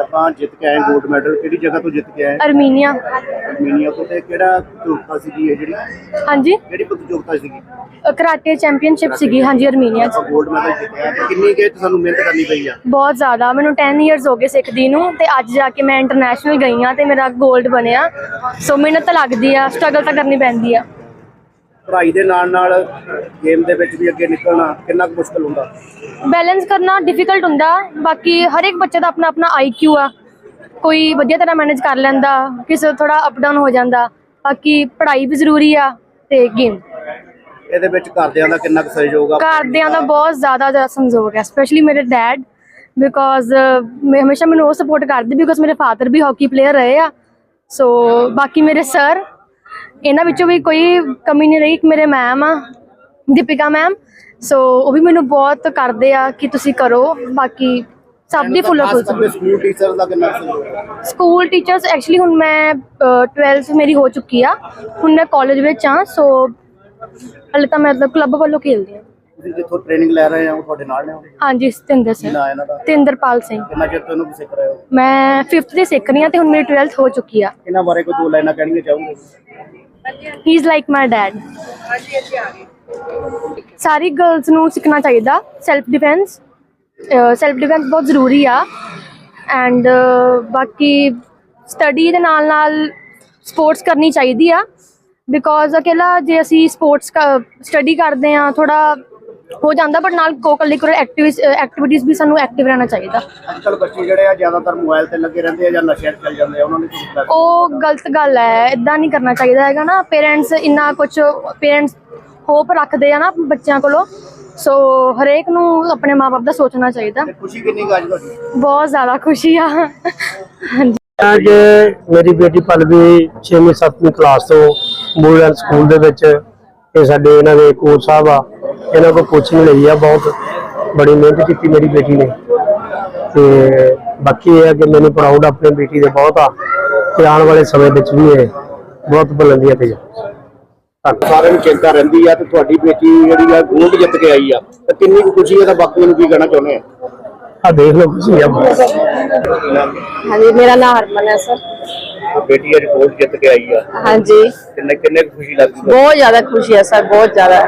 ਆਪਾਂ ਜਿੱਤ ਕੇ ਆਏ 골ਡ ਮੈਡਲ ਕਿਹੜੀ ਜਗ੍ਹਾ ਤੋਂ ਜਿੱਤ ਕੇ ਆਏ ਅਰਮੀਨੀਆ। ਅਰਮੀਨੀਆ ਤੋਂ ਤੇ ਕਿਹੜਾ ਪ੍ਰਤੀਯੋਗਤਾ ਸੀਗੀ ਇਹ ਜਿਹੜੀ? ਹਾਂਜੀ। ਕਿਹੜੀ ਪ੍ਰਤੀਯੋਗਤਾ ਸੀਗੀ? ਅ, ਕਰਾਟੇ ਚੈਂਪੀਅਨਸ਼ਿਪ ਸੀਗੀ ਹਾਂਜੀ ਅਰਮੀਨੀਆ 'ਚ। ਆਪਾਂ ਮੈਡਲ ਜਿੱਤਿਆ ਤੇ ਕਿੰਨੀ ਕਿ ਤੁਹਾਨੂੰ ਮਿਹਨਤ ਕਰਨੀ ਪਈ ਆ? ਬਹੁਤ ਜ਼ਿਆਦਾ। ਮੈਨੂੰ 10 ਇਅਰਸ ਹੋ ਗਏ ਸਿੱਖਦੀ ਨੂੰ ਤੇ ਅੱਜ ਜਾ ਕੇ ਮੈਂ ਇੰਟਰਨੈਸ਼ਨਲ ਗਈ ਆ ਤੇ ਮੇਰਾ ਗੋਲਡ ਬਣਿਆ। ਸੋ ਮਿਹਨਤ ਤਾਂ ਲੱਗਦੀ ਆ ਸਟਰਗਲ ਤਾਂ ਕਰਨੀ ਪੈਂਦੀ ਆ। ਪੜ੍ਹਾਈ ਦੇ ਨਾਲ ਨਾਲ ਗੇਮ ਦੇ ਵਿੱਚ ਵੀ ਅੱਗੇ ਨਿਕਲਣਾ ਕਿੰਨਾ ਕੁ ਮੁਸ਼ਕਲ ਹੁੰਦਾ? ਬੈਲੈਂਸ ਕਰਨਾ ਡਿਫਿਕਲਟ ਹੁੰਦਾ ਬਾਕੀ ਹਰ ਇੱਕ ਬੱਚੇ ਦਾ ਆਪਣਾ ਆਪਣਾ ਆਈਕਿਊ ਆ। ਕੋਈ ਵਧੀਆ ਤਰ੍ਹਾਂ ਮੈਨੇਜ ਕਰ ਲੈਂਦਾ ਕਿਸੇ ਥੋੜਾ ਅਪ ਡਾਊਨ ਹੋ ਜਾਂਦਾ ਬਾਕੀ ਪੜ੍ਹਾਈ ਵੀ ਜ਼ਰੂਰੀ ਆ ਤੇ ਗੇਮ ਇਹਦੇ ਵਿੱਚ ਘਰਦਿਆਂ ਦਾ ਕਿੰਨਾ ਕੁ ਸਹਿਯੋਗ ਆ? ਘਰਦਿਆਂ ਦਾ ਬਹੁਤ ਜ਼ਿਆਦਾ ਜ਼ਿਆਦਾ ਸੰਯੋਗ ਹੈ ਸਪੈਸ਼ਲੀ ਮੇਰੇ ਡੈਡ ਬਿਕੋਜ਼ ਮੈਂ ਹਮੇਸ਼ਾ ਮੈਨੂੰ ਉਹ ਸਪੋਰਟ ਕਰਦੇ ਬਿਕੋਜ਼ ਮੇਰੇ ਫਾਦਰ ਵੀ ਹਾਕੀ ਪਲੇਅਰ ਰਹੇ ਆ। ਸੋ ਬਾਕੀ ਮੇਰੇ ਸਰ ਇਹਨਾਂ ਵਿੱਚੋਂ ਵੀ ਕੋਈ ਕਮੀ ਨਹੀਂ ਰਹੀ ਮੇਰੇ ਮੈਮ ਆ ਦੀਪਿਕਾ ਮੈਮ ਸੋ ਉਹ ਵੀ ਮੈਨੂੰ ਬਹੁਤ ਕਰਦੇ ਆ ਕਿ ਤੁਸੀਂ ਕਰੋ ਬਾਕੀ ਸਭ ਦੀ ਫੁੱਲ ਫੁੱਲ ਸਕੂਲ ਦਾ ਕਿੰਨਾ ਆ? ਟੀਚਰਸ ਐਕਚੁਅਲੀ ਹੁਣ ਮੈਂ ਅ, 12th ਮੇਰੀ ਹੋ ਚੁੱਕੀ ਆ। ਹੁਣ ਮੈਂ ਕਾਲਜ ਵਿੱਚ ਆ ਸੋ ਹਲੇ ਤਾਂ ਮੈਂ ਮਤਲਬ ਕਲੱਬ ਵੱਲੋਂ ਖੇਡਦੀ ਆ। ਤੁਸੀਂ ਜਿੱਥੋਂ ਟ੍ਰੇਨਿੰਗ ਲੈ ਰਹੇ ਆ ਉਹ ਤੁਹਾਡੇ ਨਾਲ ਨੇ? ਹਾਂਜੀ ਸਤਿੰਦਰ ਸਿੰਘ ਨਾਂ ਇਹਨਾਂ ਦਾ? ਤਿੰਦਰਪਾਲ ਸਿੰਘ। ਕਿੰਨਾ ਚਿਰ ਤੋਂ ਇਹਨੂੰ ਸਿੱਖ ਰਹੇ ਹੋ? ਮੈਂ 5th ਦੀ ਸਿੱਖ ਰਹੀ ਹਾਂ ਤੇ ਹੁਣ ਮੇਰੀ 12th ਹੋ ਚੁੱਕੀ ਆ। ਇਹਨਾਂ ਬਾਰੇ ਕੋਈ ਦੋ ਲਾਈਨਾਂ ਕਹਿਣੀਆਂ ਚਾਹੋਗੇ? He is like my dad sorry girls ਨੂੰ ਸਿੱਖਣਾ ਚਾਹੀਦਾ ਸੈਲਫ ਡਿਫੈਂਸ ਸੈਲਫ ਡਿਫੈਂਸ ਬਹੁਤ ਜ਼ਰੂਰੀ ਆ ਐਂਡ ਬਾਕੀ ਸਟੱਡੀ ਦੇ ਨਾਲ ਨਾਲ ਸਪੋਰਟਸ ਕਰਨੀ ਚਾਹੀਦੀ ਆ ਬਿਕੋਜ਼ ਅਕੇਲਾ ਜੇ ਅਸੀਂ ਸਪੋਰਟਸ ਸਟੱਡੀ ਕਰਦੇ ਆ ਥੋੜਾ ਹੋ ਜਾਂਦਾ ਬਟ ਨਾਲ ਕੋ ਕਰਿਕੂਲਰ ਐਕਟੀਵਿਟੀਜ਼ ਵੀ ਸਾਨੂੰ ਐਕਟਿਵ ਰਹਿਣਾ ਚਾਹੀਦਾ। ਅੱਜ ਕੱਲ ਬੱਚੇ ਜਿਹੜੇ ਆ ਜ਼ਿਆਦਾਤਰ ਮੋਬਾਈਲ ਤੇ ਲੱਗੇ ਰਹਿੰਦੇ ਆ ਜਾਂ ਨਸ਼ਿਆਂ 'ਚ ਚੱਲ ਜਾਂਦੇ ਆ ਉਹਨਾਂ ਨੂੰ ਉਹ ਗਲਤ ਗੱਲ ਹੈ ਇਦਾਂ ਨਹੀਂ ਕਰਨਾ ਚਾਹੀਦਾ ਹੈਗਾ ਨਾ। ਪੇਰੈਂਟਸ ਇੰਨਾ ਕੁਝ ਪੇਰੈਂਟਸ ਹੋਪ ਰੱਖਦੇ ਆ ਨਾ ਬੱਚਿਆਂ ਕੋਲੋਂ। ਸੋ ਹਰੇਕ ਨੂੰ ਆਪਣੇ ਮਾਪੇ ਦਾ ਸੋਚਣਾ ਚਾਹੀਦਾ। ਖੁਸ਼ੀ ਕਿੰਨੀ ਅੱਜ ਤੁਹਾਡੀ? ਬਹੁਤ ਜ਼ਿਆਦਾ ਖੁਸ਼ੀ ਆ। ਹਾਂਜੀ। ਅੱਜ ਮੇਰੀ ਬੇਟੀ ਪਲਵੀ 6ਵੀਂ 7ਵੀਂ ਕਲਾਸ ਤੋਂ ਮੂਲਨ ਸਕੂਲ ਦੇ ਵਿੱਚ ਇਹ ਸਾਡੇ ਇਹਨਾਂ ਦੇ ਕੋਚ ਸਾਹਿਬ ਆ। ਇਹਨਾਂ ਕੋਲ ਕੋਚਿੰਗ ਲਈ ਆ ਬਹੁਤ ਬੜੀ ਮਿਹਨਤ ਕੀਤੀ ਮੇਰੀ ਬੇਟੀ ਨੇ। ਤੇ ਬਾਕੀ ਇਹ ਆ ਕਿ ਮੈਨੂੰ ਪ੍ਰਾਊਡ ਆਪਣੀ ਬੇਟੀ ਦੇ ਬਹੁਤ ਆ ਤੇ ਆਉਣ ਵਾਲੇ ਸਮੇਂ ਵਿੱਚ ਵੀ ਇਹ ਬਹੁਤ ਬੁਲੰਦੀਆਂ ਤੇ ਸਾਰਿਆਂ ਨੂੰ ਚਿੰਤਾ ਰਹਿੰਦੀ ਆ ਤੇ ਤੁਹਾਡੀ ਬੇਟੀ ਜਿਹੜੀ ਆ ਗੋਲਡ ਜਿੱਤ ਕੇ ਆਈ ਆ। ਤੇ ਕਿੰਨੀ ਕੁ ਖੁਸ਼ੀ ਹੈ ਤਾਂ ਬਾਕੀ ਨੂੰ ਕੀ ਕਹਿਣਾ ਚਾਹੁੰਦੇ ਆ? ਆ ਦੇਖ ਲਓ ਖੁਸ਼ੀ ਆ ਹਾਂਜੀ ਮੇਰਾ ਨਾਮ ਹਰਮਨ ਹੈ ਸਰ। ਬੇਟੀ ਅੱਜ ਗੋਲਡ ਜਿੱਤ ਕੇ ਆਈ ਆ। ਹਾਂਜੀ। ਕਿੰਨੇ ਕਿੰਨੇ ਕੁ ਖੁਸ਼ੀ ਲੱਗਦੀ ਬਹੁਤ ਜ਼ਿਆਦਾ ਖੁਸ਼ੀ ਹੈ ਸਰ ਬਹੁਤ ਜ਼ਿਆਦਾ।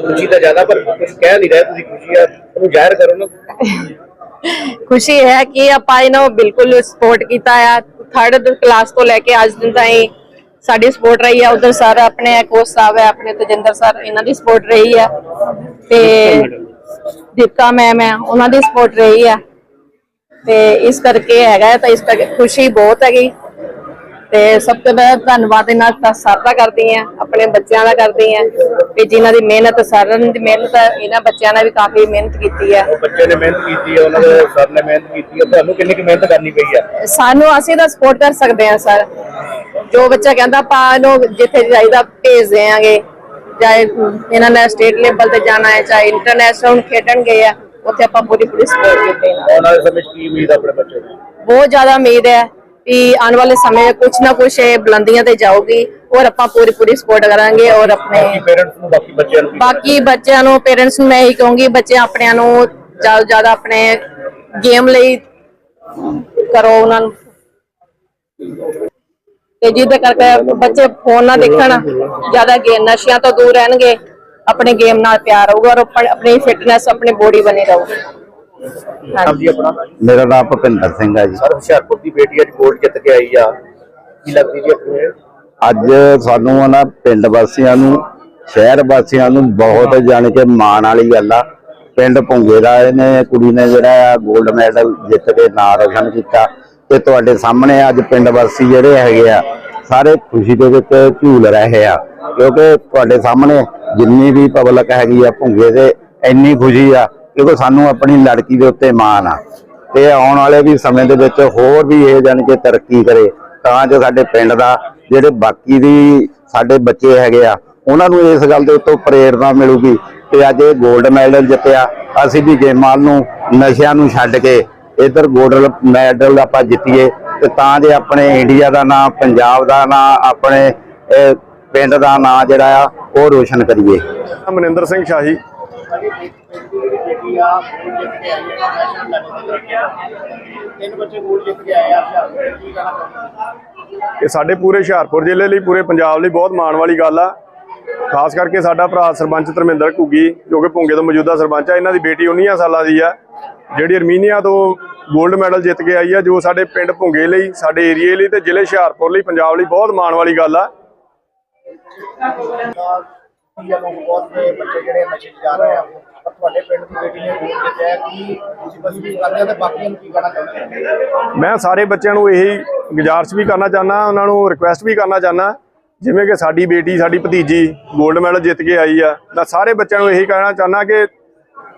ਖੁਸ਼ੀ ਤਾਂ ਜ਼ਿਆਦਾ ਪਰ ਕੁਝ ਕਹਿ ਨਹੀਂ ਰਹੇ ਤੁਸੀਂ ਖੁਸ਼ੀ ਆ। ਉਹਨੂੰ ਜ਼ਾਹਿਰ ਕਰੋ ਨਾ। ਖੁਸ਼ੀ ਹੈ ਕਿ ਆਪਾਂ ਇਹਨਾਂ ਨੂੰ ਬਿਲਕੁਲ ਸਪੋਰਟ ਕੀਤਾ ਆ। ਥਰਡ ਕਲਾਸ ਤੋਂ ਲੈ ਕੇ ਅੱਜ ਦਿਨ ਤਾਈਂ ਸਾਡੀ ਸਪੋਰਟ ਰਹੀ ਆ। ਉਧਰ ਸਰ ਆਪਣੇ ਕੋਚ ਸਾਹਿਬ ਹੈ ਆਪਣੇ ਤਜਿੰਦਰ ਸਰ ਇਹਨਾਂ ਦੀ ਸਪੋਰਟ ਰਹੀ ਆ। ਤੇ ਦੀਪਕਾ ਮੈਮ ਹੈ ਉਹਨਾਂ ਦੀ ਸਪੋਰਟ ਰਹੀ ਆ। ਤੇ ਇਸ ਕਰਕੇ ਹੈਗਾ ਤਾਂ ਇਸ ਕਰਕੇ ਖੁਸ਼ੀ ਬਹੁਤ ਹੈਗੀ। ਤੇ ਸਭ ਤੋਂ ਪਹਿਲਾਂ ਧੰਨਵਾਦ ਇਹਨਾਂ ਦਾ ਸਰ ਕਰਦੀ ਆ ਆਪਣੇ ਬੱਚਿਆਂ ਦਾ ਕਰਦੀ ਆ ਤੇ ਜਿਨ੍ਹਾਂ ਦੀ ਮਿਹਨਤ ਸਾਰਿਆਂ ਦੀ ਮਿਹਨਤ ਇਹਨਾਂ ਬੱਚਿਆਂ ਨੇ ਵੀ ਕਾਫੀ ਮਿਹਨਤ ਕੀਤੀ ਆ ਬੱਚੇ ਨੇ ਮਿਹਨਤ ਕੀਤੀ ਹੈ ਉਹਨਾਂ ਦੇ ਸਰ ਨੇ ਮਿਹਨਤ ਕੀਤੀ ਹੈ ਤੁਹਾਨੂੰ ਕਿੰਨੀ ਕੁ ਮਿਹਨਤ ਕਰਨੀ ਪਈ ਆ ਸਾਨੂੰ ਅਸੀਂ ਤਾਂ ਸਪੋਰਟ ਕਰ ਸਕਦੇ ਹਾਂ ਸਰ। ਜੋ ਬੱਚਾ ਕਹਿੰਦਾ ਆਪਾਂ ਇਹਨੂੰ ਜਿੱਥੇ ਚਾਹੀਦਾ ਭੇਜ ਦੇਾਂਗੇ ਚਾਹੇ ਇਹਨਾਂ ਨੇ ਸਟੇਟ ਲੈਵਲ ਤੇ ਜਾਣਾ ਹੈ ਚਾਹੇ ਇੰਟਰਨੈਸ਼ਨਲ ਖੇਡਣ ਗਏ ਆ ਉੱਥੇ ਆਪਾਂ ਪੂਰੀ ਪੂਰੀ ਸਪੋਰਟ ਕੀਤੀ ਹੈ ਆਉਣ ਵਾਲੇ ਸਮੇਂ 'ਚ ਕੀ ਉਮੀਦ ਆ ਆਪਣੇ ਬੱਚੇ ਨੂੰ ਬਹੁਤ ਜ਼ਿਆਦਾ ਉਮੀਦ ਹੈ ਕਿ ਆਉਣ ਵਾਲੇ ਸਮੇਂ ਕੁਝ ਨਾ ਕੁਝ ਇਹ ਬੁਲੰਦੀਆਂ ਤੇ ਜਾਊਗੀ ਔਰ ਆਪਾਂ ਪੂਰੀ ਪੂਰੀ ਸਪੋਰਟ ਕਰਾਂਗੇ ਔਰ ਆਪਣੇ ਪੇਰੈਂਟਸ ਨੂੰ ਬਾਕੀ ਬੱਚਿਆਂ ਨੂੰ ਕੀ ਬਾਕੀ ਬੱਚਿਆਂ ਨੂੰ ਪੇਰੈਂਟਸ ਨੂੰ ਮੈਂ ਇਹੀ ਕਹੂੰਗੀ ਬੱਚੇ ਆਪਣਿਆਂ ਨੂੰ ਜ਼ਿਆਦਾ ਤੋਂ ਜ਼ਿਆਦਾ ਆਪਣੇ ਗੇਮ ਲਈ ਕਰੋ ਉਹਨਾਂ ਨੂੰ। ਤੇ ਜਿਹਦੇ ਕਰਕੇ ਬੱਚੇ ਫੋਨ ਨਾ ਦੇਖਣ ਜ਼ਿਆਦਾ ਗੇ ਨਸ਼ਿਆਂ ਤੋਂ ਦੂਰ ਰਹਿਣਗੇ। ਆਪਣੇ ਗੇਮ ਨਾਲ ਪਿਆਰ ਹੋਊਗਾ ਔਰ ਆਪਣ- ਆਪਣੀ ਫਿਟਨੈਸ ਆਪਣੀ ਬੋਡੀ ਬਣੀ ਰਹੂਗੀ ਨਾਮ ਜੀ ਆਪਣਾ ਮੇਰਾ ਨਾਮ ਭੁਪਿੰਦਰ ਸਿੰਘ ਹੈ ਜੀ। ਸਰ ਹੁਸ਼ਿਆਰਪੁਰ ਦੀ ਬੇਟੀ ਅੱਜ ਗੋਲਡ ਜਿੱਤ ਕੇ ਆਈ ਆ। ਕੀ ਲੱਗਦੀ ਜੀ ਆਪਣੀ? ਅੱਜ ਸਾਨੂੰ ਉਹਨਾਂ ਪਿੰਡ ਵਾਸੀਆਂ ਨੂੰ ਸ਼ਹਿਰ ਵਾਸੀਆਂ ਨੂੰ ਬਹੁਤ ਜਾਣ ਕੇ ਮਾਣ ਵਾਲੀ ਗੱਲ ਆ। ਪਿੰਡ ਭੁੰਗੇ ਦਾ ਇਹਨੇ ਕੁੜੀ ਨੇ ਜਿਹੜਾ ਆ 골ਡ ਮੈਡਲ ਜਿੱਤ ਕੇ ਨਾਂ ਰੋਸ਼ਨ ਕੀਤਾ। ਤੇ ਤੁਹਾਡੇ ਸਾਹਮਣੇ ਅੱਜ ਪਿੰਡ ਵਾਸੀ ਜਿਹੜੇ ਹੈਗੇ ਆ ਸਾਰੇ ਖੁਸ਼ੀ ਦੇ ਵਿੱਚ ਝੂਲ ਰਹੇ ਆ। ਕਿਉਂਕਿ ਤੁਹਾਡੇ ਸਾਹਮਣੇ ਜਿੰਨੀ ਵੀ ਪਬਲਿਕ ਹੈਗੀ ਆ ਭੁੰਗੇ ਦੇ, ਇੰਨੀ ਖੁਸ਼ੀ ਆ ਕਿਉਂਕਿ ਸਾਨੂੰ ਆਪਣੀ ਲੜਕੀ ਦੇ ਉੱਤੇ ਮਾਣ ਆ। ਤੇ ਆਉਣ ਵਾਲੇ ਵੀ ਸਮੇਂ ਦੇ ਵਿੱਚ ਹੋਰ ਵੀ ਇਹ ਜਾਣ ਕੇ ਤਰੱਕੀ ਕਰੇ, ਤਾਂ ਜੋ ਸਾਡੇ ਪਿੰਡ ਦਾ ਜਿਹੜੇ ਬਾਕੀ ਦੀ ਸਾਡੇ ਬੱਚੇ ਹੈਗੇ ਆ, ਉਹਨਾਂ ਨੂੰ ਇਸ ਗੱਲ ਦੇ ਉੱਤੋਂ ਪ੍ਰੇਰਣਾ ਮਿਲੂਗੀ ਕਿ ਅੱਜ ਇਹ 골ਡ ਮੈਡਲ ਜਿੱਤਿਆ, ਅਸੀਂ ਵੀ ਗੇਮਾਂ ਨੂੰ, ਨਸ਼ਿਆਂ ਨੂੰ ਛੱਡ ਕੇ ਇਧਰ 골ਡ ਮੈਡਲ ਆਪਾਂ ਜਿੱਤੀਏ ਤੇ ਤਾਂ ਜੇ ਆਪਣੇ ਇੰਡੀਆ ਦਾ ਨਾਮ ਪੰਜਾਬ ਦਾ ਨਾਮ ਆਪਣੇ ਪਿੰਡ ਦਾ ਨਾਮ ਜਿਹੜਾ ਆ, ਉਹ ਰੋਸ਼ਨ ਕਰੀਏ। ਮਨਿੰਦਰ ਸਿੰਘ ਸ਼ਾਹੀ। ਇਹ ਸਾਡੇ ਪੂਰੇ ਹੁਸ਼ਿਆਰਪੁਰ ਜ਼ਿਲ੍ਹੇ ਲਈ, ਪੂਰੇ ਪੰਜਾਬ ਲਈ ਬਹੁਤ ਮਾਣ ਵਾਲੀ ਗੱਲ ਆ। ਖਾਸ ਕਰਕੇ ਸਾਡਾ ਭਰਾ ਸਰਪੰਚ ਧਰਮਿੰਦਰ ਘੁੱਗੀ, ਜੋ ਕਿ ਭੁੰਗੇ ਤੋਂ ਮੌਜੂਦਾ ਸਰਪੰਚ ਆ, ਇਹਨਾਂ ਦੀ ਬੇਟੀ 19 ਸਾਲਾਂ ਦੀ ਆ। ਜਿਹੜੀ ਅਰਮੀਨੀਆ ਤੋਂ 골ਡ ਮੈਡਲ ਜਿੱਤ ਕੇ ਆਈ ਆ, ਜੋ ਸਾਡੇ ਪਿੰਡ ਭੁੰਗੇ ਲਈ, ਸਾਡੇ ਏਰੀਏ ਲਈ ਤੇ ਜ਼ਿਲ੍ਹੇ ਹੁਸ਼ਿਆਰਪੁਰ ਲਈ, ਪੰਜਾਬ ਲਈ ਬਹੁਤ ਮਾਣ ਵਾਲੀ ਗੱਲ ਆ। ਬਹੁਤ ਬੱਚੇ ਜਿਹੜੇ ਨਸ਼ੇ ਜਾ ਰਹੇ ਆ ਪਰ ਤੁਹਾਡੇ ਪਿੰਡ ਦੀ ਬੇਟੀ ਨੇ ਗੋਲਡ ਜਿੱਤਿਆ ਕੀ ਤੁਸੀਂ ਬਸ ਵੀ ਕਰਦੇ ਆ ਤੇ ਬਾਕੀਆਂ ਨੂੰ ਕੀ ਕਹਿਣਾ ਚਾਹੁੰਦੇ ਮੈਂ ਸਾਰੇ ਬੱਚਿਆਂ ਨੂੰ ਇਹੀ ਗੁਜ਼ਾਰਿਸ਼ ਵੀ ਕਰਨਾ ਚਾਹੁੰਦਾ, ਉਹਨਾਂ ਨੂੰ ਰਿਕੁਐਸਟ ਵੀ ਕਰਨਾ ਚਾਹੁੰਦਾ, ਜਿਵੇਂ ਕਿ ਸਾਡੀ ਬੇਟੀ, ਸਾਡੀ ਭਤੀਜੀ 골ਡ ਮੈਡਲ ਜਿੱਤ ਕੇ ਆਈ ਆ। ਤਾਂ ਸਾਰੇ ਬੱਚਿਆਂ ਨੂੰ ਇਹੀ ਕਹਿਣਾ ਚਾਹੁੰਦਾ ਕਿ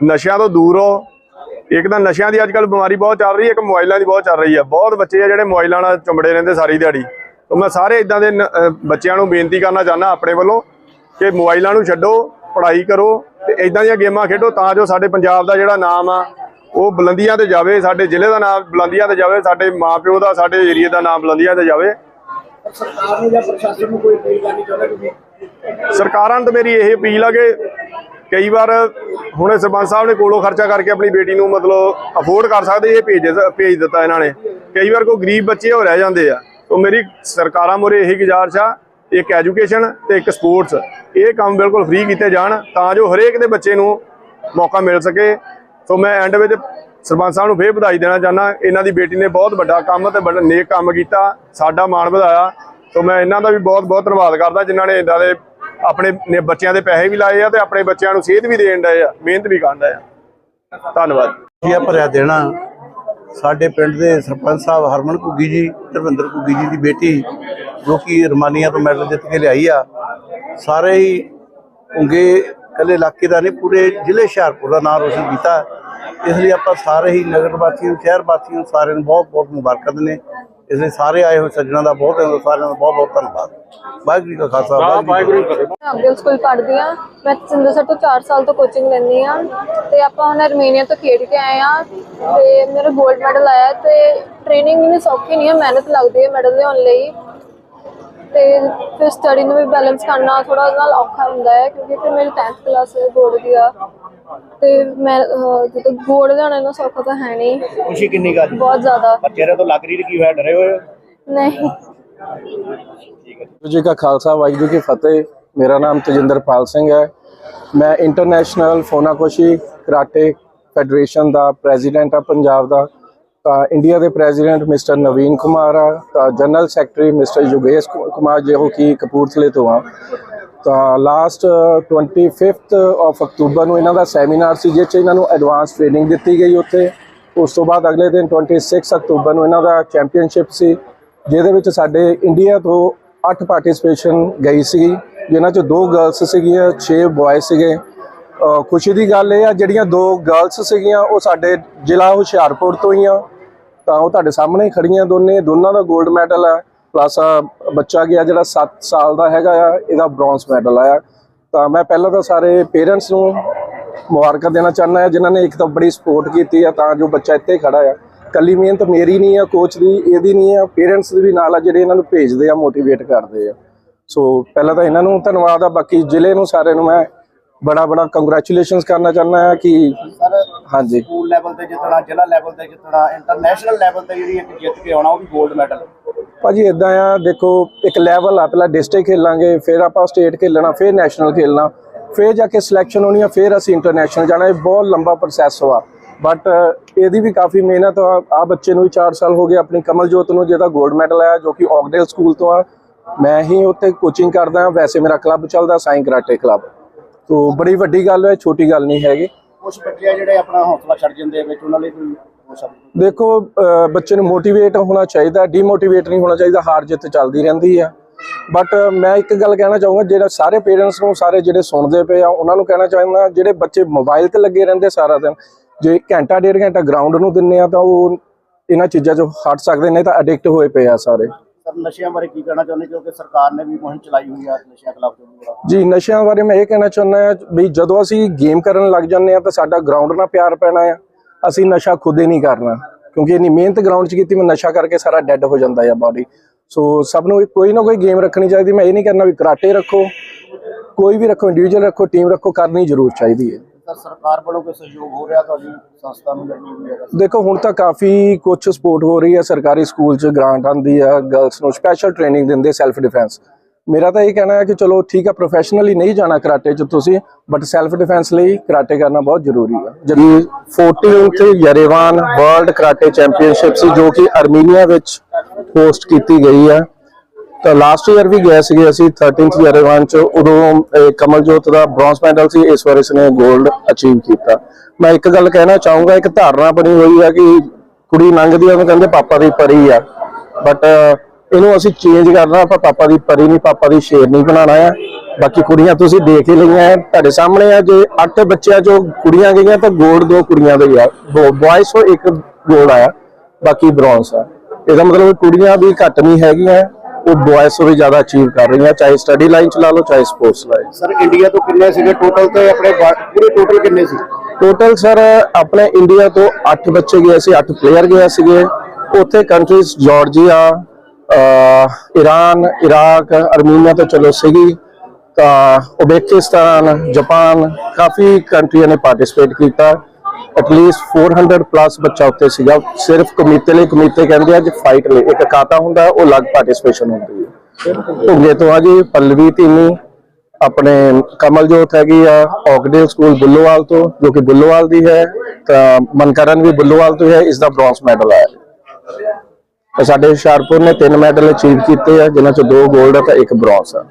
ਨਸ਼ਿਆਂ ਤੋਂ ਦੂਰ ਰਹੋ ਇੱਕ ਤਾਂ ਨਸ਼ਿਆਂ ਦੀ ਅੱਜਕੱਲ ਬਿਮਾਰੀ ਬਹੁਤ ਚੱਲ ਰਹੀ ਹੈ ਇੱਕ ਮੋਬਾਈਲਾਂ ਦੀ ਬਹੁਤ ਚੱਲ ਰਹੀ ਹੈ। ਬਹੁਤ ਬੱਚੇ ਆ ਜਿਹੜੇ ਮੋਬਾਈਲਾਂ ਨਾਲ ਚੁੰਬੜੇ ਰਹਿੰਦੇ ਸਾਰੀ ਦਿਹਾੜੀ। ਤਾਂ ਮੈਂ ਸਾਰੇ ਇਦਾਂ ਦੇ ਬੱਚਿਆਂ ਨੂੰ ਬੇਨਤੀ ਕਰਨਾ ਚਾਹੁੰਦਾ ਆਪਣੇ ਵੱਲੋਂ ਕਿ ਮੋਬਾਈਲਾਂ ਨੂੰ ਛੱਡੋ ਪੜ੍ਹਾਈ ਕਰੋ ਤੇ ਇਦਾਂ ਦੀਆਂ ਗੇਮਾਂ ਖੇਡੋ ਤਾਂ ਜੋ ਸਾਡੇ ਪੰਜਾਬ ਦਾ ਜਿਹੜਾ ਨਾਮ ਆ ਉਹ ਬੁਲੰਦੀਆਂ ਤੇ ਜਾਵੇ ਸਾਡੇ ਜ਼ਿਲ੍ਹੇ ਦਾ ਨਾਮ ਬੁਲੰਦੀਆਂ ਤੇ ਜਾਵੇ ਸਾਡੇ ਮਾਪਿਓ ਦਾ ਸਾਡੇ ਏਰੀਆ ਦਾ ਨਾਮ ਬੁਲੰਦੀਆਂ ਤੇ ਜਾਵੇ। ਸਰਕਾਰ ਨੂੰ ਜਾਂ ਪ੍ਰਸ਼ਾਸਨ ਨੂੰ ਕੋਈ ਅਪੀਲ ਕਰਨੀ ਚਾਹੁੰਦੇ ਤੁਸੀਂ? ਸਰਕਾਰਾਂ ਨੂੰ ਤਾਂ ਮੇਰੀ ਇਹ ਅਪੀਲ ਆ ਕਿ ਕਈ ਵਾਰ ਹੁਣੇ ਸਰਪੰਚ ਸਾਹਿਬ ਨੇ ਕੋਲੋਂ ਖਰਚਾ ਕਰਕੇ ਆਪਣੀ ਬੇਟੀ ਨੂੰ ਮਤਲਬ ਅਫੋਰਡ ਕਰ ਸਕਦੇ ਇਹ ਭੇਜ ਭੇਜ ਦਿੱਤਾ ਇਹਨਾਂ ਨੇ। ਕਈ ਵਾਰ ਕੋਈ ਗਰੀਬ ਬੱਚੇ ਹੋ ਰਹਿ ਜਾਂਦੇ ਆ। ਤਾਂ ਮੇਰੀ ਸਰਕਾਰਾਂ ਮੋਰੇ ਇਹੀ ਗੁਜ਼ਾਰਿਸ਼ ਆ, ਇੱਕ ਐਜੂਕੇਸ਼ਨ ਤੇ ਇੱਕ ਸਪੋਰਟਸ ਇਹ ਕੰਮ ਬਿਲਕੁਲ ਫ੍ਰੀ ਕੀਤੇ ਜਾਣ ਤਾਂ ਜੋ ਹਰੇਕ ਦੇ ਬੱਚੇ ਨੂੰ ਮੌਕਾ ਮਿਲ ਸਕੇ। ਸੋ ਮੈਂ ਐਂਡ ਵਿੱਚ ਸਰਪੰਚ ਸਾਹਿਬ ਨੂੰ ਫੇਰ ਵਧਾਈ ਦੇਣਾ ਚਾਹੁੰਦਾ। ਇਹਨਾਂ ਦੀ ਬੇਟੀ ਨੇ ਬਹੁਤ ਵੱਡਾ ਕੰਮ ਤੇ ਬੜਾ ਨੇਕ ਕੰਮ ਕੀਤਾ। ਸਾਡਾ ਮਾਣ ਵਧਾਇਆ। ਸੋ ਮੈਂ ਇਹਨਾਂ ਦਾ ਵੀ ਬਹੁਤ ਬਹੁਤ ਧੰਨਵਾਦ ਕਰਦਾ ਜਿਨ੍ਹਾਂ ਨੇ ਇਦਾਂ ਦੇ ਆਪਣੇ ਨੇ ਬੱਚਿਆਂ ਦੇ ਪੈਸੇ ਵੀ ਲਾਏ ਆ ਤੇ ਆਪਣੇ ਬੱਚਿਆਂ ਨੂੰ ਸੇਧ ਵੀ ਦੇਣ ਡਏ ਆ, ਮਿਹਨਤ ਵੀ ਕਰਨ ਡਏ ਆ। ਧੰਨਵਾਦ। ਖੁਸ਼ੀਆਂ ਭਰਿਆ ਦੇਣਾ? ਸਾਡੇ ਪਿੰਡ ਦੇ ਸਰਪੰਚ ਸਾਹਿਬ ਹਰਮਨ ਘੁੱਗੀ ਜੀ, ਧਰਮਿੰਦਰ ਘੁੱਗੀ ਜੀ ਦੀ ਬੇਟੀ, ਜੋ ਕਿ ਰਮਾਨੀਆ ਤੋਂ ਮੈਡਲ ਜਿੱਤ ਕੇ ਲਿਆਈ ਆ। ਸਾਰੇ ਹੀ ਉੰਗੇ ਕੱਲੇ ਇਲਾਕੇ ਦਾ ਨਹੀਂ, ਪੂਰੇ ਜ਼ਿਲ੍ਹੇ ਹੁਸ਼ਿਆਰਪੁਰ ਦਾ ਨਾਮ ਰੋਸ਼ਨ ਕੀਤਾ। ਇਸ ਲਈ ਆਪਾਂ ਸਾਰੇ ਹੀ ਨਗਰ ਵਾਸੀਆਂ ਨੂੰ ਸ਼ਹਿਰ ਵਾਸੀਆਂ ਨੂੰ ਸਾਰਿਆਂ ਨੂੰ ਬਹੁਤ ਬਹੁਤ ਮੁਬਾਰਕਾਂ ਦਿੰਦੇ ਇਸ ਲਈ ਸਾਰੇ ਆਏ ਹੋਏ ਸੱਜਣਾ ਦਾ ਬਹੁਤ ਸਾਰਿਆਂ ਦਾ ਬਹੁਤ ਬਹੁਤ ਧੰਨਵਾਦ। ਵਾਹਿਗੁਰੂ ਜੀ ਕਾ ਖਾਲਸਾ ਵਾਹਿਗੁਰੂ ਜੀ ਕੀ ਫਤਿਹ। ਮੈਂ ਅਗਲ ਸਕੂਲ ਪੜ੍ਹਦੀ ਆ ਮੈਂ ਸਿੰਦਰ ਸਰ ਤੋਂ 4 ਸਾਲ ਤੋਂ ਕੋਚਿੰਗ ਲੈਂਦੀ ਆ ਤੇ ਆਪਾਂ ਹੁਣ ਅਰਮੇਨੀਆ ਤੋਂ ਖੇਡ ਕੇ ਆਏ ਆ ਤੇ ਮੇਰਾ 골ਡ ਮੈਡਲ ਆਇਆ ਤੇ ਟ੍ਰੇਨਿੰਗ ਇੰਨੀ ਸੌਖੀ ਨਹੀਂ ਹੈ ਮਿਹਨਤ ਲੱਗਦੀ ਹੈ ਮੈਡਲ ਲਿਆਉਣ ਲਈ। ਤੇ ਫਿਰ ਸਟੱਡੀ ਨੂੰ ਵੀ ਬੈਲੈਂਸ ਕਰਨਾ ਥੋੜਾ ਨਾਲ ਔਖਾ ਹੁੰਦਾ ਹੈ ਕਿਉਂਕਿ ਫਿਰ ਮੇਰੀ 10th ਕਲਾਸ ਬੋਰਡ ਦੀ ਆ। ਤੇ ਮੈਂ ਅਹ, ਜਦੋਂ ਗੋਲਡ ਲਿਆਉਣਾ ਇੰਨਾ ਸੌਖਾ ਤਾਂ ਹੈ ਨਹੀਂ। ਖੁਸ਼ੀ ਕਿੰਨੀ ਗੱਲ ਬਹੁਤ ਜ਼ਿਆਦਾ। ਪਰ ਚਿਹਰੇ ਤੋਂ ਲੱਗ ਰਹੀ ਕੀ ਹੋਇਆ ਡਰੇ ਹੋਏ ਹੋ? ਨਹੀਂ। ਵਾਹਿਗੁਰੂ ਜੀ ਕਾ ਖਾਲਸਾ ਵਾਹਿਗੁਰੂ ਜੀ ਕੀ ਫਤਿਹ। ਮੇਰਾ ਨਾਮ ਤਜਿੰਦਰਪਾਲ ਸਿੰਘ ਹੈ। ਮੈਂ ਇੰਟਰਨੈਸ਼ਨਲ ਫੋਨਾਕੋਸ਼ੀ ਕਰਾਟੇ ਫੈਡਰੇਸ਼ਨ ਦਾ ਪ੍ਰੈਜ਼ੀਡੈਂਟ ਆ ਪੰਜਾਬ ਦਾ। ਤਾਂ ਇੰਡੀਆ ਦੇ ਪ੍ਰੈਜ਼ੀਡੈਂਟ ਮਿਸਟਰ ਨਵੀਨ ਕੁਮਾਰ ਆ। ਤਾਂ ਜਨਰਲ ਸੈਕਟਰੀ ਮਿਸਟਰ ਯੋਗੇਸ਼ ਕੁ- ਕੁਮਾਰ ਜੋ ਕਿ ਕਪੂਰਥਲੇ ਤੋਂ ਆ। ਤਾਂ ਲਾਸਟ 25th ਆਫ ਅਕਤੂਬਰ ਨੂੰ ਇਹਨਾਂ ਦਾ ਸੈਮੀਨਾਰ ਸੀ ਜਿਸ 'ਚ ਇਹਨਾਂ ਨੂੰ ਐਡਵਾਂਸ ਟ੍ਰੇਨਿੰਗ ਦਿੱਤੀ ਗਈ ਉੱਥੇ। ਉਸ ਤੋਂ ਬਾਅਦ ਅਗਲੇ ਦਿਨ 26 ਅਕਤੂਬਰ ਨੂੰ ਇਹਨਾਂ ਦਾ ਚੈਂਪੀਅਨਸ਼ਿਪ ਸੀ, ਜਿਹਦੇ ਵਿੱਚ ਸਾਡੇ ਇੰਡੀਆ ਤੋਂ 8 ਪਾਰਟਿਸਪੇਸ਼ਨ ਗਈ ਸੀ ਜਿਨ੍ਹਾਂ 'ਚ ਦੋ ਗਰਲਸ ਸੀਗੀਆਂ 6 ਬॉयਜ਼ ਸੀਗੇ। ਖੁਸ਼ੀ ਦੀ ਗੱਲ ਇਹ ਆ, ਜਿਹੜੀਆਂ ਦੋ ਗਰਲਸ ਸੀਗੀਆਂ, ਉਹ ਸਾਡੇ ਜ਼ਿਲ੍ਹਾ ਹੁਸ਼ਿਆਰਪੁਰ ਤੋਂ ਹੀ ਆ। ਤਾਂ ਉਹ ਤੁਹਾਡੇ ਸਾਹਮਣੇ ਹੀ ਖੜੀਆਂ ਦੋਨੇ, ਦੋਨਾਂ ਦਾ 골ਡ ਮੈਡਲ ਹੈ ਪਲੱਸ ਬੱਚਾ ਗਿਆ ਜਿਹੜਾ 7 ਸਾਲ ਦਾ ਹੈਗਾ ਆ ਇਹਦਾ ਬ੍ਰੌਂਜ਼ ਮੈਡਲ ਆਇਆ। ਤਾਂ ਮੈਂ ਪਹਿਲਾਂ ਤਾਂ ਸਾਰੇ ਪੇਰੈਂਟਸ ਨੂੰ ਮੁਬਾਰਕਾਂ ਦੇਣਾ ਚਾਹੁੰਦਾ ਹਾਂ ਜਿਨ੍ਹਾਂ ਨੇ ਇੱਕ ਤਾਂ ਬੜੀ ਸਪੋਰਟ ਕੀਤੀ ਆ ਤਾਂ ਜੋ ਬੱਚਾ ਇੱਥੇ ਖੜਾ ਆ। ਕੱਲੀ ਮਿਹਨਤ ਮੇਰੀ ਨਹੀਂ ਆ ਕੋਚ ਦੀ ਇਹਦੀ ਨਹੀਂ ਆ ਪੇਰੈਂਟਸ ਦੀ ਵੀ ਨਾਲ ਆ ਜਿਹੜੇ ਇਹਨਾਂ ਨੂੰ ਭੇਜਦੇ ਆ ਮੋਟੀਵੇਟ ਕਰਦੇ ਆ। ਸੋ ਪਹਿਲਾਂ ਤਾਂ ਇਹਨਾਂ ਨੂੰ ਧੰਨਵਾਦ ਆ ਬਾਕੀ ਜ਼ਿਲ੍ਹੇ ਨੂੰ ਸਾਰੇ ਨੂੰ ਮੈਂ ਬੜਾ ਬੜਾ ਕੰਗ੍ਰੈਚੁਲੇਸ਼ਨਸ ਕਰਨਾ ਚਾਹੁੰਦਾ ਹਾਂ ਕਿ ਹਾਂਜੀ। ਸਕੂਲ ਲੈਵਲ ਤੇ ਜਿੱਤਣਾ ਜ਼ਿਲ੍ਹਾ ਲੈਵਲ ਤੇ ਜਿੱਤਣਾ ਇੰਟਰਨੈਸ਼ਨਲ ਲੈਵਲ ਤੇ ਜਿਹੜੀ ਇੱਕ ਜਿੱਤ ਕੇ ਆਉਣਾ ਉਹ ਵੀ 골ਡ ਮੈਡਲ ਭਾਜੀ ਇਦਾਂ ਆ, ਦੇਖੋ, ਇੱਕ ਲੈਵਲ ਆ, ਪਹਿਲਾਂ ਡਿਸਟ੍ਰਿਕਟ ਖੇਲਾਂਗੇ, ਫਿਰ ਆਪਾਂ ਸਟੇਟ ਖੇਲਣਾ, ਫਿਰ ਨੈਸ਼ਨਲ ਖੇਲਣਾ, ਫਿਰ ਜਾ ਕੇ ਸਿਲੈਕਸ਼ਨ ਹੋਣੀ ਆ, ਫਿਰ ਅਸੀਂ ਇੰਟਰਨੈਸ਼ਨਲ ਜਾਣਾ, ਇਹ ਬਹੁਤ ਲੰਬਾ ਪ੍ਰੋਸੈਸ ਵਾ। ਬਟ ਇਹਦੀ ਵੀ ਕਾਫੀ ਮਿਹਨਤ ਆ। ਆ ਬੱਚੇ ਨੂੰ ਵੀ 4 ਸਾਲ ਹੋ ਗਏ, ਆਪਣੀ ਕਮਲਜੋਤ ਨੂੰ, ਜਿਹਦਾ 골ਡ ਮੈਡਲ ਆਇਆ, ਜੋ ਕਿ ਔਗਡੇਲ ਸਕੂਲ ਤੋਂ ਆ। ਮੈਂ ਹੀ ਉੱਥੇ ਕੋਚਿੰਗ ਕਰਦਾ ਹਾਂ, ਵੈਸੇ ਮੇਰਾ ਕਲੱਬ ਚੱਲਦਾ ਸਾਈਂ ਕਰਾਟੇ ਕਲੱਬ ਤੋਂ ਬੜੀ ਵੱਡੀ ਗੱਲ ਹੈ, ਛੋਟੀ ਗੱਲ ਨਹੀਂ ਹੈਗੀ। ਕੁਝ ਬੱਚੇ ਜਿਹੜੇ ਆਪਣਾ ਹੌਸਲਾ ਛੱਡ ਜਾਂਦੇ ਵਿੱਚ, ਉਹਨਾਂ ਲਈ ਕੋਈ ਦੇਖੋ ਬੱਚੇ ਨੂੰ ਮੋਟੀਵੇਟ ਹੋਣਾ ਚਾਹੀਦਾ ਡੀਮੋਟੀਵੇਟ ਨਹੀਂ ਹੋਣਾ ਚਾਹੀਦਾ ਹਾਰ ਜਿੱਤ ਚੱਲਦੀ ਰਹਿੰਦੀ ਆ। ਬਟ ਮੈਂ ਇੱਕ ਗੱਲ ਕਹਿਣਾ ਚਾਹੂੰਗਾ ਜਿਹੜਾ ਸਾਰੇ ਪੇਰੈਂਟਸ ਨੂੰ ਸਾਰੇ ਜਿਹੜੇ ਸੁਣਦੇ ਪਏ ਆ ਉਹਨਾਂ ਨੂੰ ਕਹਿਣਾ ਚਾਹੁੰਦਾ ਜਿਹੜੇ ਬੱਚੇ ਮੋਬਾਈਲ ਤੇ ਲੱਗੇ ਰਹਿੰਦੇ ਸਾਰਾ ਦਿਨ ਜੇ ਘੰਟਾ ਡੇਢ ਘੰਟਾ ਗਰਾਊਂਡ ਨੂੰ ਦਿੰਨੇ ਆ ਤਾਂ ਉਹ ਇਹਨਾਂ ਚੀਜ਼ਾਂ 'ਚੋਂ ਹਟ ਸਕਦੇ ਨਹੀਂ ਤਾਂ ਐਡਿਕਟ ਹੋਏ ਪਏ ਆ ਸਾਰੇ। ਸਰ ਨਸ਼ਿਆਂ ਬਾਰੇ ਕੀ ਕਹਿਣਾ ਚਾਹੁੰਦੇ? ਕਿਉਂਕਿ ਸਰਕਾਰ ਨੇ ਵੀ ਮੁਹਿੰਮ ਚਲਾਈ ਹੋਈ ਆ ਨਸ਼ਿਆਂ ਖਿਲਾਫ ਜੀ ਨਸ਼ਿਆਂ ਬਾਰੇ ਮੈਂ ਇਹ ਕਹਿਣਾ ਚਾਹੁੰਦਾ ਵੀ ਜਦੋਂ ਅਸੀਂ ਗੇਮ ਕਰਨ ਲੱਗ ਜਾਂਦੇ ਆ ਤਾਂ ਸਾਡਾ ਗਰਾਊਂਡ ਨਾਲ ਪਿਆਰ ਪੈਣਾ ਆ। ਅਸੀਂ ਨਸ਼ਾ ਖੁਦ ਹੀ ਨਹੀਂ ਕਰਨਾ। ਕਿਉਂਕਿ ਇੰਨੀ ਮਿਹਨਤ ਗਰਾਊਂਡ 'ਚ ਕੀਤੀ ਮੈਂ ਨਸ਼ਾ ਕਰਕੇ ਸਾਰਾ ਡੈੱਡ ਹੋ ਜਾਂਦਾ ਆ ਬਾਡੀ ਸੋ ਸਭ ਨੂੰ ਕੋਈ ਨਾ ਕੋਈ ਗੇਮ ਰੱਖਣੀ ਚਾਹੀਦੀ। ਮੈਂ ਇਹ ਨਹੀਂ ਕਰਨਾ ਵੀ ਕਰਾਟੇ ਰੱਖੋ ਕੋਈ ਵੀ ਰੱਖੋ ਇੰਡੀਵਿਜੂਅਲ ਰੱਖੋ ਟੀਮ ਰੱਖੋ ਕਰਨੀ ਜ਼ਰੂਰ ਚਾਹੀਦੀ ਹੈ। ਸਰਕਾਰ ਵੱਲੋਂ ਕੋਈ ਸਹਿਯੋਗ ਹੋ ਰਿਹਾ ਤੁਹਾਡੀ ਸੰਸਥਾ ਨੂੰ ਹੈ ਦੇਖੋ ਹੁਣ ਤਾਂ ਕਾਫੀ ਕੁਝ ਸਪੋਰਟ ਹੋ ਰਹੀ ਹੈ। ਸਰਕਾਰੀ ਸਕੂਲ 'ਚ ਗ੍ਰਾਂਟ ਆਂਦੀ ਹੈ ਗਰਲਸ ਨੂੰ ਸਪੈਸ਼ਲ ਟ੍ਰੇਨਿੰਗ ਦਿੰਦੇ ਸੈਲਫ ਡਿਫੈਂਸ ਮੇਰਾ ਤਾਂ ਇਹ ਕਹਿਣਾ ਹੈ ਕਿ ਚਲੋ ਠੀਕ ਹੈ ਪ੍ਰੋਫੈਸ਼ਨਲੀ ਨਹੀਂ ਜਾਣਾ ਕਰਾਟੇ 'ਚ ਤੁਸੀਂ ਬਟ ਸੈਲਫ ਡਿਫੈਂਸ ਲਈ ਕਰਾਟੇ ਕਰਨਾ ਬਹੁਤ ਜ਼ਰੂਰੀ ਹੈ। ਜਿਹੜੀ 14th Yerevan world karate championship ਸੀ, ਜੋ ਕਿ ਅਰਮੀਨੀਆ ਵਿੱਚ ਹੋਸਟ ਕੀਤੀ ਗਈ ਹੈ। ਤਾਂ ਲਾਸਟ ਈਅਰ ਵੀ ਗਏ ਸੀਗੇ ਅਸੀਂ 13th ਯਰੇਵਾਨ ਚ, ਉਦੋਂ ਕਮਲਜੋਤ ਦਾ ਬ੍ਰੌਂਜ਼ ਮੈਡਲ ਸੀ, ਇਸ ਵਾਰ ਇਸਨੇ 골ਡ ਅਚੀਵ ਕੀਤਾ। ਮੈਂ ਇੱਕ ਗੱਲ ਕਹਿਣਾ ਚਾਹੂੰਗਾ, ਇੱਕ ਧਾਰਨਾ ਬਣੀ ਹੋਈ ਹੈ ਕਿ ਕੁੜੀ ਲੰਘਦੀ ਆ, ਉਹਨੂੰ ਕਹਿੰਦੇ ਪਾਪਾ ਦੀ ਪਰੀ ਆ। ਬਟ ਇਹਨੂੰ ਅਸੀਂ ਚੇਂਜ ਕਰਨਾ ਆਪਾਂ ਪਾਪਾ ਦੀ ਪਰੀ ਨਹੀਂ ਪਾਪਾ ਦੀ ਸ਼ੇਰ ਨਹੀਂ ਬਣਾਣਾ ਆ। ਬਾਕੀ ਕੁੜੀਆਂ ਤੁਸੀਂ ਦੇਖ ਹੀ ਲਈਆਂ ਆ ਤੁਹਾਡੇ ਸਾਹਮਣੇ ਆ ਜੇ 8 ਬੱਚਿਆਂ ਚੋਂ ਕੁੜੀਆਂ ਗਈਆਂ ਤਾਂ ਗੋਲਡ ਦੋ ਕੁੜੀਆਂ ਦੇ ਆ। ਬॉयਜ਼ ਤੋਂ ਇੱਕ ਗੋਲਡ ਆਇਆ ਬਾਕੀ ਬ੍ਰੌਂਜ਼ ਆ। ਇਹਦਾ ਮਤਲਬ ਕੁੜੀਆਂ ਵੀ ਘੱਟ ਨਹੀਂ ਹੈਗੀਆਂ ਉਹ ਬॉयਜ਼ ਤੋਂ ਵੀ ਜ਼ਿਆਦਾ ਅਚੀਵ ਕਰ ਰਹੀਆਂ ਚਾਹੇ ਸਟੱਡੀ ਲਾਈਨ ਚ ਲਾ ਲਓ ਚਾਹੇ ਸਪੋਰਟਸ ਲਾਈਨ ਸਰ ਇੰਡੀਆ ਤੋਂ ਕਿੰਨੇ ਸੀਗੇ? ਟੋਟਲ ਤੇ ਆਪਣੇ ਪੂਰੇ ਟੋਟਲ ਕਿੰਨੇ ਸੀ? ਟੋਟਲ ਸਰ ਆਪਣੇ ਇੰਡੀਆ ਤੋਂ ਅੱਠ ਬੱਚੇ ਗਏ ਸੀ ਅੱਠ ਪਲੇਅਰ ਗਏ ਸੀਗੇ। ਉੱਥੇ countries Georgia Iran Iraq, Armenia ਤੋਂ ਚਲੋ ਸੀਗੀ, ਤਾਂ ਉਬੇਕਿਸਤਾਨ ਜਾਪਾਨ, ਕਾਫੀ ਕੰਟਰੀਆਂ ਨੇ ਪਾਰਟਿਸਿਪੇਟ ਕੀਤਾ। ਐਟਲੀਸਟ 400 ਪਲੱਸ ਬੱਚਾ ਉੱਤੇ ਸੀਗਾ। ਸਿਰਫ ਕਮੀਤੇ ਲਈ ਕਮੀਤੇ ਕਹਿੰਦੇ ਆ ਜੇ ਫਾਈਟ ਲਈ ਇੱਕ ਕਾਤਾ ਹੁੰਦਾ, ਉਹ ਅਲੱਗ ਪਾਰਟਿਸਿਪੇਸ਼ਨ ਹੁੰਦੀ ਹੈ। ਭੁੱਗੇ ਤੋਂ ਆ ਜੀ ਪੱਲਵੀ ਧੀਮੀ, ਆਪਣੇ ਕਮਲਜੋਤ ਹੈਗੀ ਆ ਔਕਡੇਲ ਸਕੂਲ ਬੁੱਲੋਵਾਲ ਤੋਂ, ਜੋ ਕਿ ਬੁੱਲੋਵਾਲ ਦੀ ਹੈ, ਤਾਂ ਮਨਕਰਨ ਵੀ ਬੁੱਲੋਵਾਲ ਤੋਂ ਹੈ ਇਸ ਦਾ ਬ੍ਰੌਂਜ਼ ਮੈਡਲ ਆਇਆ। ਸਾਡੇ ਹੁਸ਼ਿਆਰਪੁਰ ਨੇ ਤਿੰਨ ਮੈਡਲ ਅਚੀਵ ਕੀਤੇ ਆ, ਜਿਨ੍ਹਾਂ ਚੋਂ ਦੋ 골ਡ ਆ ਤੇ ਇੱਕ ਬ੍ਰੌਂਜ਼ ਆ।